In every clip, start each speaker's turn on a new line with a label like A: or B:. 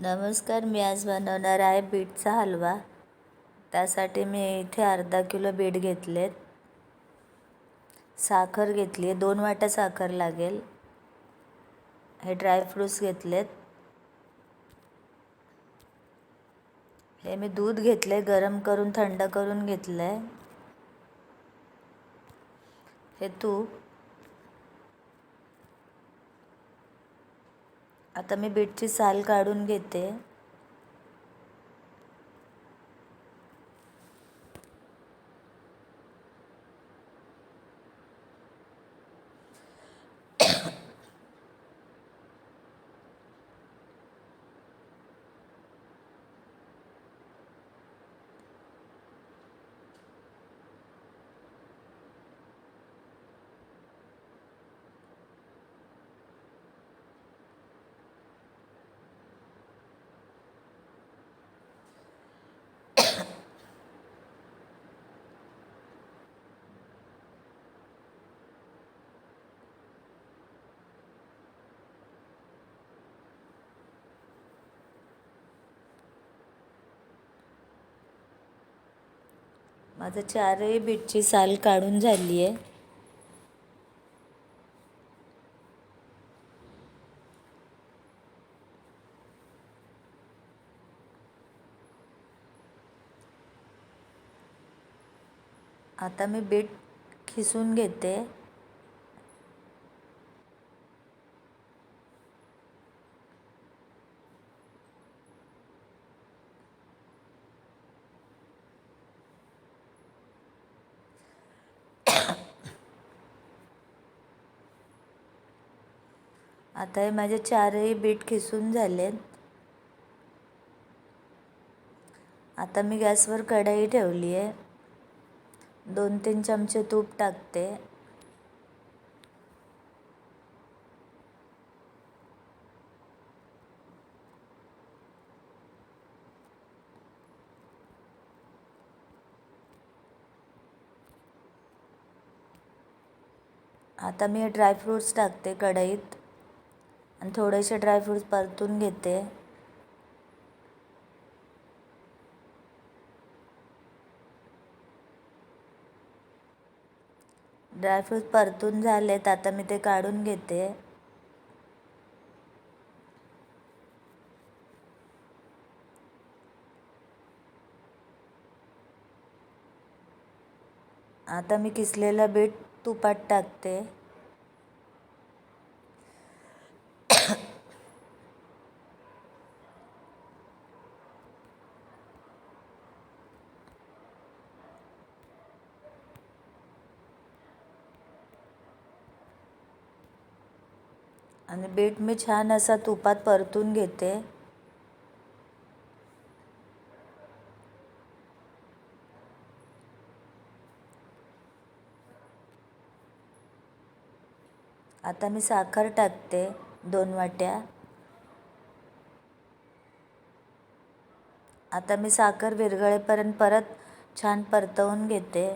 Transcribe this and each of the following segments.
A: नमस्कार मी आज बनवणार आहे बीटचा हलवा. त्यासाठी मी इथे अर्धा किलो बीट घेतलेत. साखर घेतली आहे दोन वाट्या साखर लागेल. हे ड्रायफ्रूट्स घेतलेत. हे मी दूध घेतले गरम करून थंड करून घेतलं आहे हे तूप आता मी बीटची साल काढून घेते. माझं चारही बीटची साल काढून झाली आहे. आता मी बीट खिसून घेते. आता हे माझे चारही बीट खिसून झालेत. आता मी गॅसवर कढई ठेवली आहे. दोन तीन चमचे तूप टाकते. आता मी हे ड्रायफ्रूट्स टाकते कढईत. आणि थोडेसे ड्रायफ्रूट्स परतून घेते. ड्रायफ्रूट परतून झालेत आता मी ते काढून घेते. आता मी किसलेलं बीट तुपात टाकते. आणि बीट मी छान असा तुपात परतून घेते. आता मी साखर टाकते दोन वाट्या. आता मी साखर विरघळेपर्यंत परत छान परतवून घेते.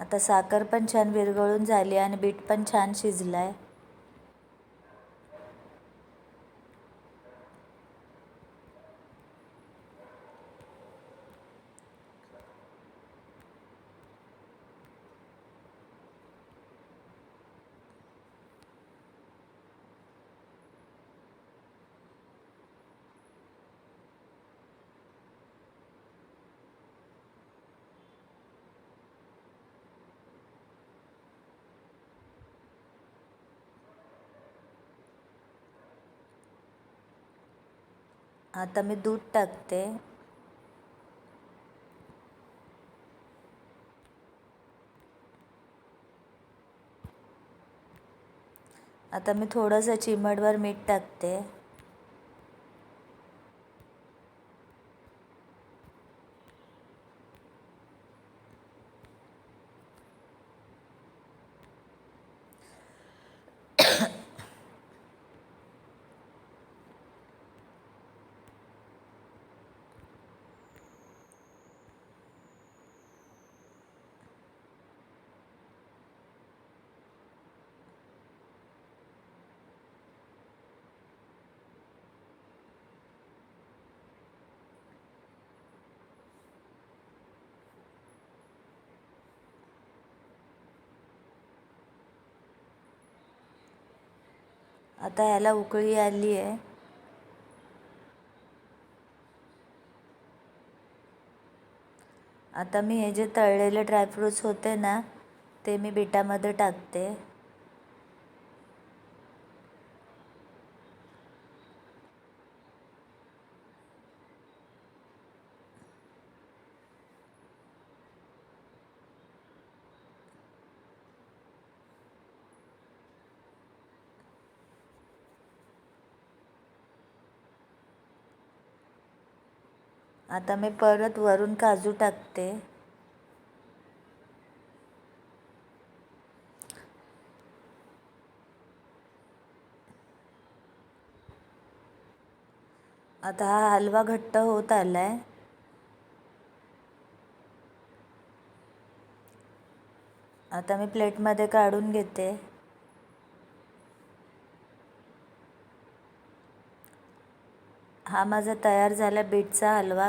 A: आता साखर पण छान विरघळून झाली आणि बीट पण छान शिजलं आहे आता मी दूध टाकते. आता मी थोडंसं चिमटभर मीठ टाकते. आता ह्याला उकळी आली आहे. आता मी हे जे तळलेले ड्रायफ्रूट्स होते ना ते मी बिटामध्ये टाकते. आता मी परत वरून काजू टाकते. आता हा हलवा घट्ट होत आलाय. आता मी प्लेटमध्ये काढून घेते. हा माझा तयार झाला बीटचा हलवा.